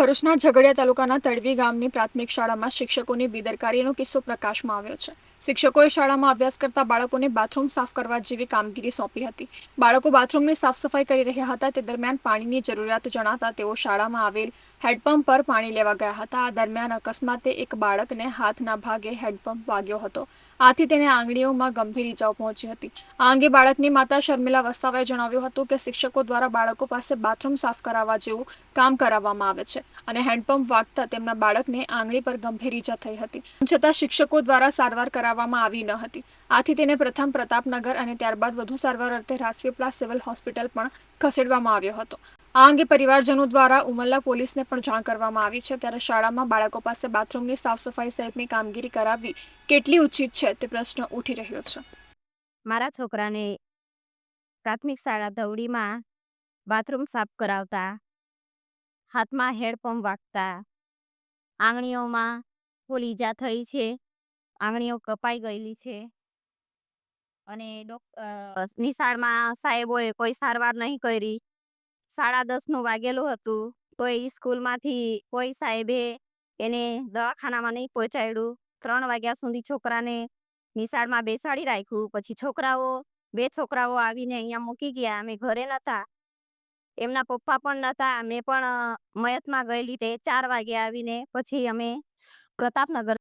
ભરૂચના ઝઘડિયા તાલુકાના તડવી ગામની પ્રાથમિક શાળામાં શિક્ષકોની બેદરકારીનો કિસ્સો પ્રકાશમાં આવ્યો છે. શિક્ષકોએ શાળામાં અભ્યાસ કરતા બાળકોને બાથરૂમ સાફ કરવા જેવી કામગીરી સોંપી હતી. બાળકો બાથરૂમની સાફ સફાઈ કરી રહ્યા હતા, તે દરમિયાન પાણીની જરૂરિયાત જણાતા તેઓ શાળામાં આવેલ હેડપંપ પર પાણી લેવા ગયા હતા. આ દરમિયાન અકસ્માતે એક બાળકને હાથના ભાગે હેડપંપ વાગ્યો હતો. આથી તેને આંગળીઓમાં ગંભીર ઇજાઓ પહોંચી હતી. આ અંગે બાળકની માતા શર્મિલા વસ્તાવાએ જણાવ્યું હતું કે શિક્ષકો દ્વારા બાળકો પાસે બાથરૂમ સાફ કરાવવા જેવું કામ કરાવવામાં આવે છે. અને હેન્ડપંપ વાગતા તેમના બાળકને આંગળી પર ગંભીર ઈજા થઈ હતી. છતાં શિક્ષકો દ્વારા સારવાર કરાવવામાં આવી ન હતી. આથી તેને પ્રથમ પ્રતાપનગર અને ત્યારબાદ વધુ સારવાર અર્થે રાજપીપળા સિવિલ હોસ્પિટલ પણ ખસેડવામાં આવ્યો હતો. આ અંગે પરિવારજનો દ્વારા ઉમલ્લા પોલીસને પણ જાણ કરવામાં આવી છે. ત્યારે શાળામાં બાળકો પાસે બાથરૂમની સાફ સફાઈ સહિતની કામગીરી કરાવવી કેટલી ઉચિત છે તે પ્રશ્ન ઉઠી રહ્યો છે. મારા છોકરાને પ્રાથમિક શાળા ધવડીમાં બાથરૂમ સાફ કરાવતા હાથમાં હેડપંપ વાગતા. આંગળીઓમાં ફૂલ ઈજા થઈ છે. આંગળીઓ કપાઈ ગયેલી છે. અને નિશાળમાં સાહેબોએ કોઈ સારવાર નહીં કરી. સાડા દસનું વાગેલું હતું. કોઈ સ્કૂલમાંથી કોઈ સાહેબે એને દવાખાનામાં નહીં પહોંચાડ્યું. ત્રણ વાગ્યા સુધી છોકરાને નિશાળમાં બેસાડી રાખ્યું. પછી છોકરાઓ, બે છોકરાઓ આવીને અહીંયા મૂકી ગયા. અમે ઘરે નહોતા. એમના પપ્પા પણ નહોતા મેં પણ મયતમાં ગયેલી તે ચાર વાગે આવીને પછી અમે પ્રતાપનગર